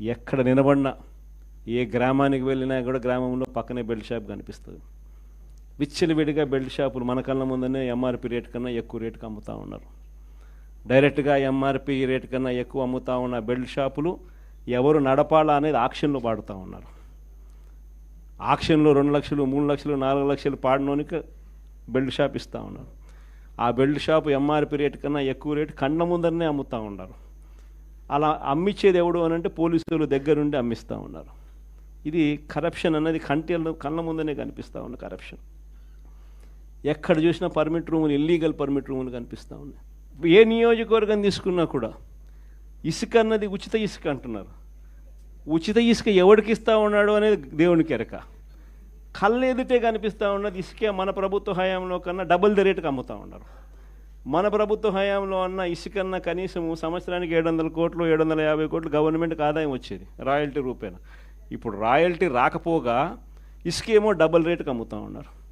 ఎక్కడ నిలబడినా ఏ గ్రామానికి వెళ్ళినా కూడా గ్రామంలో పక్కనే బెల్ట్ షాప్ కనిపిస్తుంది. విచ్చలవిడిగా బెల్ట్ షాపులు మన కళ్ళ ముందనే ఎంఆర్పి రేట్ కన్నా ఎక్కువ రేటుకి అమ్ముతూ ఉన్నారు. డైరెక్ట్గా ఎంఆర్పి రేట్ కన్నా ఎక్కువ అమ్ముతా ఉన్న బెల్ట్ షాపులు ఎవరు నడపాలా అనేది ఆక్షన్లో పాడుతూ ఉన్నారు. ఆక్షన్లో రెండు లక్షలు మూడు లక్షలు నాలుగు లక్షలు పాడినోనికి బెల్ట్ షాప్ ఇస్తూ ఉన్నారు. ఆ బెల్ట్ షాప్ ఎంఆర్పి రేట్ కన్నా ఎక్కువ రేటు కండ్ల ముందరనే అమ్ముతూ ఉన్నారు. అలా అమ్మించేది ఎవడు అని అంటే పోలీసులు దగ్గరుండి అమ్మిస్తూ ఉన్నారు. ఇది కరప్షన్ అన్నది కంటి కళ్ళ ముందనే కనిపిస్తూ ఉన్న కరప్షన్ ఎక్కడ చూసినా పర్మిట్ రూములు ఇల్లీగల్ పర్మిట్ రూములు కనిపిస్తూ ఉన్నాయి. ఏ నియోజకవర్గం తీసుకున్నా కూడా ఇసుక అన్నది ఉచిత ఇసుక అంటున్నారు. ఉచిత ఇసుక ఎవడికి ఇస్తా ఉన్నాడు అనేది దేవునికి ఎరక కళ్ళు ఎదుటే కనిపిస్తూ ఉన్నది ఇసుకే మన ప్రభుత్వ హయాంలో కన్నా డబుల్ ద రేటుకి అమ్ముతూ ఉన్నారు. మన ప్రభుత్వ హయాంలో అన్న ఇసుకన్న కనీసం సంవత్సరానికి ఏడు వందల కోట్లు ఏడు వందల యాభై కోట్లు గవర్నమెంట్కి ఆదాయం వచ్చేది రాయల్టీ రూపేణ. ఇప్పుడు రాయల్టీ రాకపోగా ఇసుకేమో డబుల్ రేటుకి అమ్ముతూ ఉన్నారు.